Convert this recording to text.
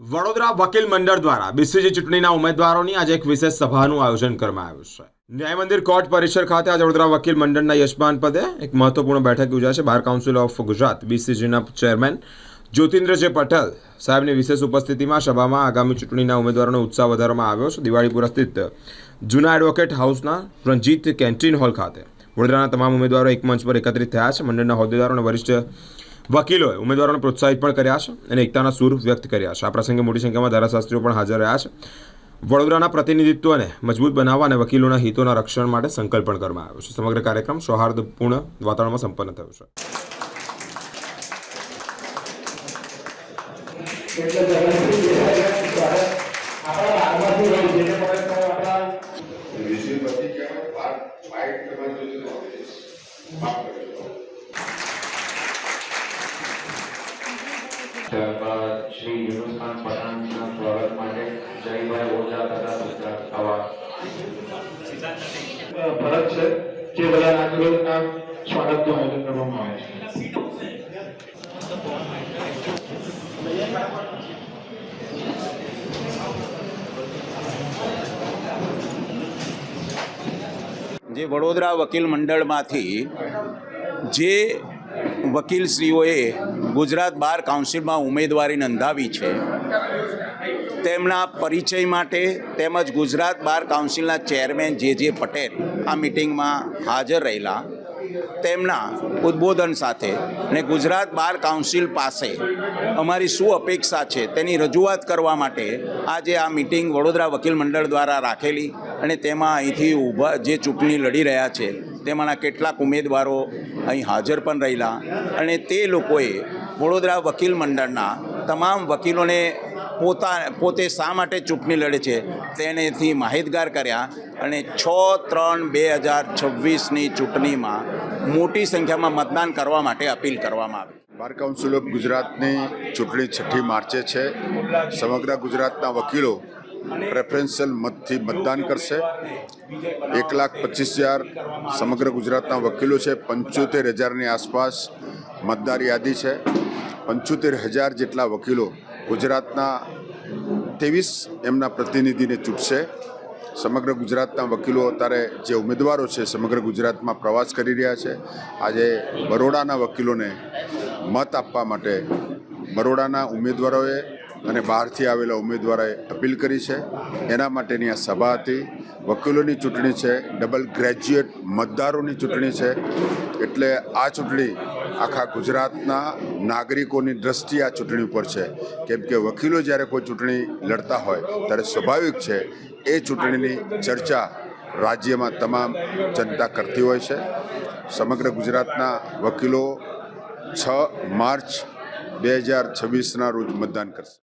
વડોદરા વકીલ મંડળ દ્વારા બીસીજી ચૂંટણીના ઉમેદવારોની આજે એક વિશેષ સભાનું આયોજન કરવામાં આવ્યું છે. ન્યાય મંદિર કોર્ટ પરિસર ખાતે આજે વડોદરા વકીલ મંડળના યજમાન પદે એક મહત્વપૂર્ણ બેઠક યોજાશે બાર કાઉન્સિલ ઓફ ગુજરાત બીસીજીના ચેરમેન જ્યોતિન્દ્ર જે પટેલ સાહેબની વિશેષ ઉપસ્થિતિમાં સભામાં આગામી ચૂંટણીના ઉમેદવારોનો ઉત્સાહ વધારવામાં આવ્યો છે. દિવાળીપુર સ્થિત જૂના એડવોકેટ હાઉસના રણજીત કેન્ટીન હોલ ખાતે વડોદરાના તમામ ઉમેદવારો એક મંચ પર એકત્રિત થયા છે. મંડળના હોદ્દેદારો અને વરિષ્ઠ વકીલોએ ઉમેદવારોને પ્રોત્સાહિત પણ કર્યા છે અને એકતાના સૂર વ્યક્ત કર્યા છે. આ પ્રસંગે મોટી સંખ્યામાં ધારાશાસ્ત્રીઓ પણ હાજર રહ્યા છે. વડોદરાના પ્રતિનિધિત્વને મજબૂત બનાવવા અને વકીલોના હિતોના રક્ષણ માટે સંકલ્પ પણ કરવામાં આવ્યો છે. સમગ્ર કાર્યક્રમ સૌહાર્દપૂર્ણ વાતાવરણમાં સંપન્ન થયો છે. વિષય શ્રી યુનુસ ખાન પઠાણના સ્વાગત માટે જયભાઈ ઓઝા તથા સિદ્ધાર્થ પવાર ફરજ છે જે બધા નાગરિકોના સ્વાગતનું આયોજન કરવામાં આવે છે જે વડોદરા વકીલ મંડળમાંથી જે વકીલશ્રીઓએ ગુજરાત બાર કાઉન્સિલમાં ઉમેદવારી નોંધાવી છે. તેમના પરિચય માટે તેમજ ગુજરાત બાર કાઉન્સિલના ચેરમેન જે જે પટેલ આ મિટિંગમાં હાજર રહેલા, તેમના ઉદ્બોધન સાથે ને ગુજરાત બાર કાઉન્સિલ પાસે અમારી શું અપેક્ષા છે તેની રજૂઆત કરવા માટે આજે આ મિટિંગ વડોદરા વકીલ મંડળ દ્વારા રાખેલી અને તેમાં અહીંથી ઊભા જે ચૂંટણી લડી રહ્યા છે તેમાંના કેટલાક ઉમેદવારો અહીં હાજર પણ રહેલા અને તે લોકોએ વડોદરા વકીલ મંડળના તમામ વકીલોને પોતા, પોતે શા માટે ચૂંટણી લડે છે તેનેથી માહિતગાર કર્યા અને છ ત્રણ બે હજાર છવ્વીસની ચૂંટણીમાં મોટી સંખ્યામાં મતદાન કરવા માટે અપીલ કરવામાં આવી. બાર કાઉન્સિલ ઓફ ગુજરાતની ચૂંટણી છઠ્ઠી માર્ચે છે. સમગ્ર ગુજરાતના વકીલો પ્રેફરન્શિયલ મતથી મતદાન કરશે. એક લાખ પચીસ હજાર સમગ્ર ગુજરાતના વકીલો છે. પંચોતેર હજારની આસપાસ મતદાર યાદી છે. પંચોતેર હજાર જેટલા વકીલો ગુજરાતના ત્રેવીસ એમના પ્રતિનિધિને ચૂંટશે. સમગ્ર ગુજરાતના વકીલો અત્યારે જે ઉમેદવારો છે સમગ્ર ગુજરાતમાં પ્રવાસ કરી રહ્યા છે. આજે બરોડાના વકીલોને મત આપવા માટે બરોડાના ઉમેદવારોએ અને બહારથી આવેલા ઉમેદવારોએ અપીલ કરી છે. એના માટેની આ સભા હતી. વકીલોની ચૂંટણી છે. ડબલ ગ્રેજ્યુએટ મતદારોની ચૂંટણી છે. એટલે આ ચૂંટણી આખા ગુજરાતના નાગરિકોની દ્રષ્ટિ આ ચૂંટણી ઉપર છે. કેમ કે વકીલો જ્યારે કોઈ ચૂંટણી લડતા હોય, ત્યારે સ્વાભાવિક છે, એ ચૂંટણીની ચર્ચા રાજ્યમાં તમામ જનતા કરતી હોય છે. સમગ્ર ગુજરાતના વકીલો છ માર્ચ બે હજાર છવ્વીસના રોજ મતદાન કરશે.